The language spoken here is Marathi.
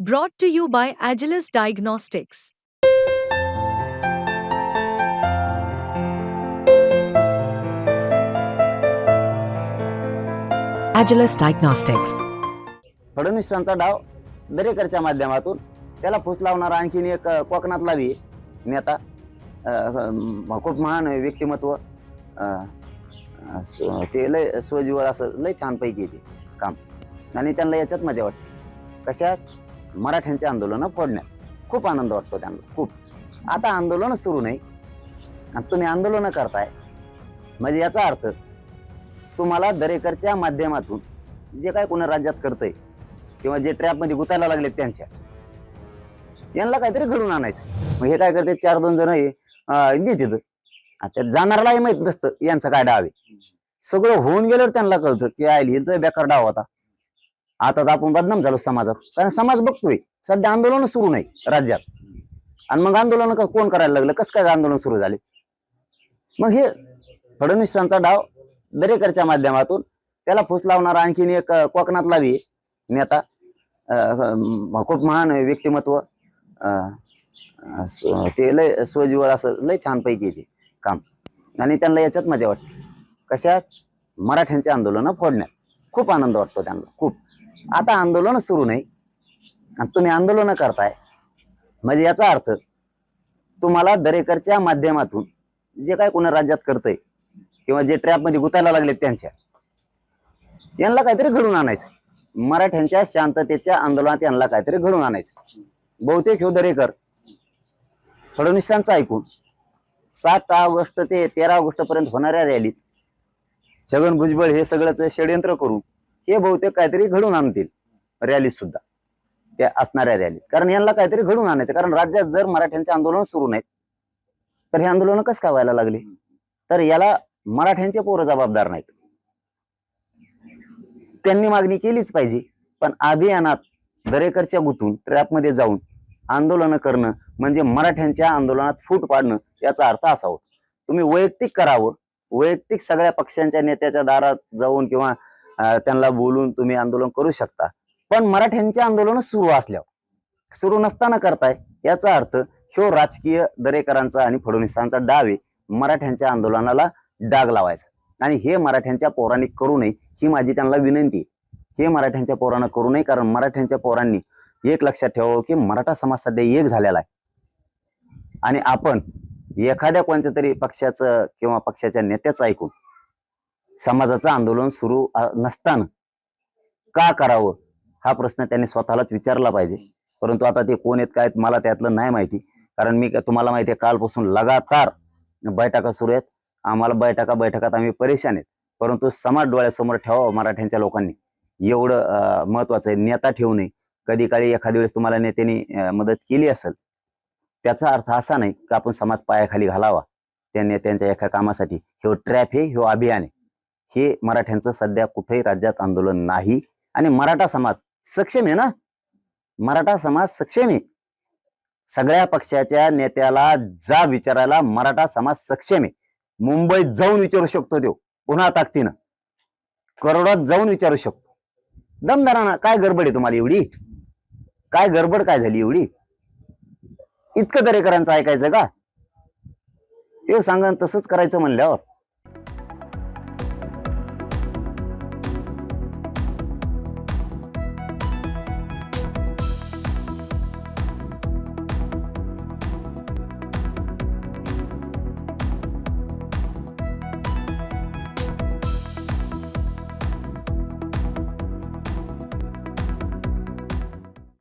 Brought to you by Agilis Diagnostics. Agilis Diagnostics. फडणवीसांचा डाव दरेकरच्या माध्यमातून त्याला फुस लावणारा आणखीन एक कोकणातला बी नेता खूप महान व्यक्तिमत्व स्व- ते लय स्वजीवर असं लय छानपैकी येते काम आणि त्यांना याच्यात मजा वाटते कशात मराठ्यांची आंदोलनं फोडण्यात खूप आनंद वाटतो त्यांना. खूप. आता आंदोलन सुरू नाही. आणि तुम्ही आंदोलनं करताय. म्हणजे याचा अर्थ तुम्हाला दरेकरच्या माध्यमातून जे काय कोणा राज्यात करतंय किंवा जे ट्रॅपमध्ये गुतायला लागलेत त्यांच्या यांना काहीतरी घडून आणायचं. मग हे काय करते? चार दोन जण हे देते देतात आता जाणाऱ्यालाही माहीत नसतं यांचं काय डाव आहे. सगळं होऊन गेल्यावर त्यांना कळतं की आय लिहिलं तर बेकार डाव होता. आता तर आपण बदनाम झालो समाजात. कारण समाज बघतोय. सध्या आंदोलन सुरू नाही राज्यात. आणि मग आंदोलन कोण करायला लागलं? कसं काय आंदोलन सुरू झाले? मग हे फडणवीसांचा डाव दरेकरच्या माध्यमातून त्याला फूस लावणारा आणखीन एक कोकणातला बी नेता. खूप महान व्यक्तिमत्व. ते लय स्वजीवर असं लय छानपैकी येते काम. आणि त्यांना याच्यात मजा वाटते. कशात मराठ्यांचे आंदोलनं फोडण्यात. खूप आनंद वाटतो त्यांना. खूप. आता आंदोलन सुरू नाही. आणि तुम्ही आंदोलन करताय. म्हणजे याचा अर्थ तुम्हाला दरेकरच्या माध्यमातून जे काय कोणा राज्यात करतंय किंवा जे ट्रॅपमध्ये गुतायला लागलेत त्यांच्या यांना काहीतरी घडून आणायचं. मराठ्यांच्या शांततेच्या आंदोलनात यांना काहीतरी घडून आणायचं. बहुतेक ह्यो दरेकर फडणवीसांचं ऐकून सात ऑगस्ट ते तेरा ऑगस्ट पर्यंत होणाऱ्या रॅलीत छगन भुजबळ हे सगळंच षडयंत्र करून हे बहुतेक काहीतरी घडून आणतील. रॅलीत सुद्धा. त्या असणाऱ्या रॅलीत कारण यांना काहीतरी घडून आणायचं. कारण राज्यात जर मराठ्यांचे आंदोलन सुरू नाहीत तर हे आंदोलन कसं काय व्हायला लागले? तर याला मराठ्यांचे पोरं जबाबदार नाहीत. त्यांनी मागणी केलीच पाहिजे. पण अभियानात दरेकरच्या गुतून ट्रॅपमध्ये जाऊन आंदोलनं करणं म्हणजे मराठ्यांच्या आंदोलनात फूट पाडणं याचा अर्थ असा होतो. तुम्ही वैयक्तिक करावं. वैयक्तिक सगळ्या पक्षांच्या नेत्याच्या दारात जाऊन किंवा त्यांना बोलून तुम्ही आंदोलन करू शकता. पण मराठ्यांचे आंदोलन सुरू असल्यावर सुरू नसताना करताय याचा अर्थ ह्यो राजकीय दरेकरांचा आणि फडणवीसांचा डाव आहे. मराठ्यांच्या आंदोलनाला डाग लावायचा. आणि हे मराठ्यांच्या पोरांनी करू नये ही माझी त्यांना विनंती आहे. हे मराठ्यांच्या पोरांना करू नये कारण मराठ्यांच्या पोरांनी एक लक्षात ठेवावं की मराठा समाज सध्या एक झालेला आहे. आणि आपण एखाद्या कोणत्या तरी पक्षाचं किंवा पक्षाच्या नेत्याचं ऐकून समाजाचं आंदोलन सुरू नसताना का करावं? हा प्रश्न त्यांनी स्वतःलाच विचारला पाहिजे. परंतु आता ते कोण आहेत काय मला त्यातलं नाही माहिती. कारण मी तुम्हाला माहिती आहे कालपासून लगातार बैठका सुरू आहेत. आम्हाला बैठका बैठकात आम्ही परेशान आहेत. परंतु समाज डोळ्यासमोर ठेवावं मराठ्यांच्या लोकांनी. एवढं महत्वाचं आहे. नेता ठेवू नये. कधी काळी एखाद्या वेळेस तुम्हाला नेत्यांनी मदत केली असेल त्याचा अर्थ असा नाही की आपण समाज पायाखाली घालावा. त्या नेत्यांच्या एका कामासाठी. हे ट्रॅप हे हे अभियान आहे. हे मराठ्यांचं सध्या कुठेही राज्यात आंदोलन नाही. आणि मराठा समाज सक्षम आहे ना? मराठा समाज सक्षम आहे. सगळ्या पक्षाच्या नेत्याला जा विचारायला मराठा समाज सक्षम आहे. मुंबईत जाऊन विचारू शकतो तो. पुन्हा ताकदीनं. करोडात जाऊन विचारू शकतो. दमदारांना काय गडबड आहे तुम्हाला एवढी? काय गडबड काय झाली एवढी? इतकं दरेकरांचं ऐकायचं का? ते सांगा तसंच करायचं म्हणल्यावर.